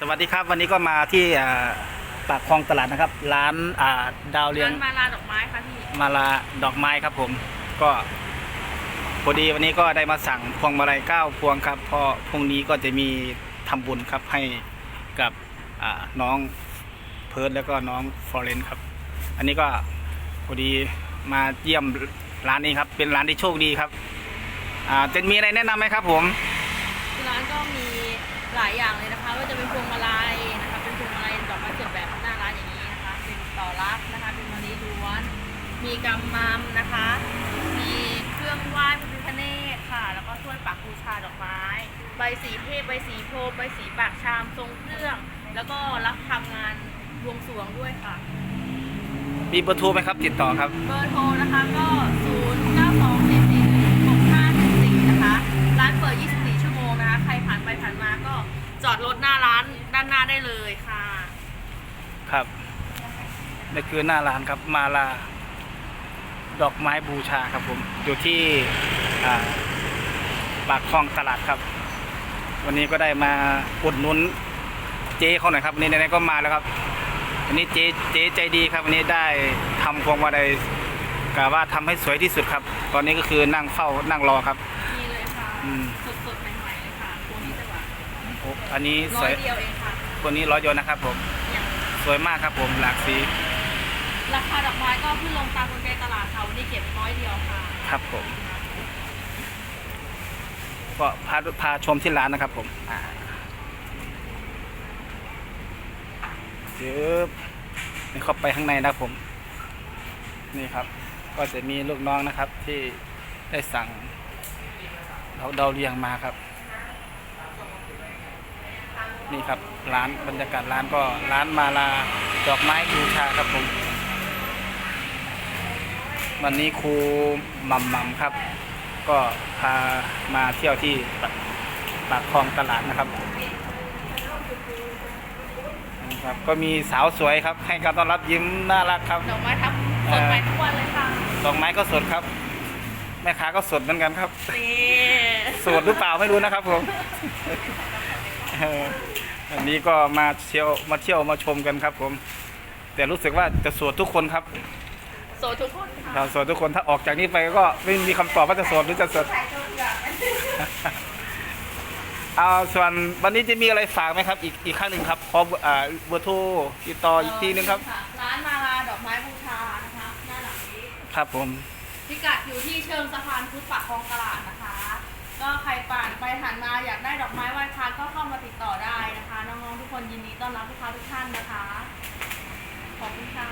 สวัสดีครับวันนี้ก็มาที่อ่าปากคลองตลาดนะครับ ร้านอ่าดาวเรืองร้านมาลาดอกไม้ค่ะพี่มาลาดอกไม้ครับผม ก็พอดีวันนี้ก็ได้มาสั่งพวงมาลัยเก้าพวงครับเพราะพรุ่งนี้ก็จะมีทำบุญครับให้กับอ่าน้องเพิร์ดแล้วก็น้องฟอร์เรนครับ อันนี้ก็พอดีมาเยี่ยมร้านนี้ครับ เป็นร้านที่โชคดีครับอ่าจะมีอะไรแนะนำไหมครับผมที่ร้านก็มี หลายอย่างเลยนะคะว่าจะเป็นพวงมาลัยนะคะ เป็นพวงมาลัยดอกไม้สดแบบหน้าร้านอย่างนี้นะคะ เป็นต่อรักนะคะ เป็นมะลิล้วน มีกำมัมนะคะ มีเครื่องไหว้พระพิฆเนศค่ะ แล้วก็ถ้วยปักบูชาดอกไม้ ใบสีเทพใบสีโพธิ์ใบสีปากชามทรงเครื่อง แล้วก็รับทำงานบวงสรวงด้วยค่ะ มีเบอร์โทรไหมครับ ติดต่อครับ เบอร์โทรนะคะก็ 0 จอดรถหน้าร้านด้านหน้าได้เลยค่ะ ครับนี่คือหน้าร้านครับมาลา ดอกไม้บูชาครับผม อยู่ที่อ่าปากคลองตลาดครับ วันนี้ก็ได้มาอุดหนุนเจ๊เขาหน่อยครับวันนี้ไหนๆก็มาแล้วครับวันนี้เจ๊เจ๊ใจดีครับวันนี้ได้ทำพวงมาลัยกะว่าทำให้สวยที่สุดครับ ตอนนี้ก็คือนั่งเฝ้านั่งรอครับนี่เลยค่ะอืมสดๆ อ้อันนี้สร้อวยยเดียวเองค่ะ ตัวนี้ร้อยโยนนะครับผมอย่างสวยมากครับผมหลากสีราคาดอกไม้ก็ขึ้นลงตามกลไกตลาดค่ะวันนี้เก็บร้อยเดียวค่ะ ครับผมก็พาพาชมที่ร้านนะครับผมอ่าจึ๊บนี่เข้าไปข้างในนะครับผม นี่ครับ ก็จะมีลูกน้องนะครับที่ได้สั่งเราเดาเรียงมาครับ นี่ครับร้านบรรยากาศร้านก็ร้านมาลาดอกไม้บูชาครับผม วันนี้ครูหม่ำหม่ำครับ ก็พามาเที่ยวที่ปากปากคลองตลาดนะครับนี่ครับก็มีสาวสวยครับ ให้การต้อนรับยิ้มน่ารักครับดอกไม้ทับสดใหม่ทุกวันเลยค่ะดอกไม้ก็สดครับ แม่ค้าก็สดเหมือนกันครับนี่โสดหรือเปล่าไม่รู้นะครับผมเอออันนี้ก็มาเที่ยวมาเที่ยวมาชมกันครับผม แต่รู้สึกว่าจะโสดทุกคนครับโสดทุกคนค่ะเราโสดทุกคนถ้าออกจากนี้ไปก็ไม่มีคำตอบว่าจะโสดหรือจะโสด เอาส่วนวันนี้จะมีอะไรฝากไหมครับ อีกอีกครั้งหนึ่งครับพร้อมอ่าเบอร์โทรติดต่ออีกทีนึงครับ ร้านมาลาดอกไม้บูชานะคะ หน้าหลังนี้ ครับผม พิกัดอยู่ที่เชิงสะพานพุทธปากคลองตลาดนะคะ ก็ใครผ่านไปผ่านมาอยากได้ดอกไม้ไหว้พระก็เข้ามาติดต่อได้นะคะน้องๆทุกคนินดีต้อนรับลูกค้าทุกท่านนะคะ ขอบคุณค่ะ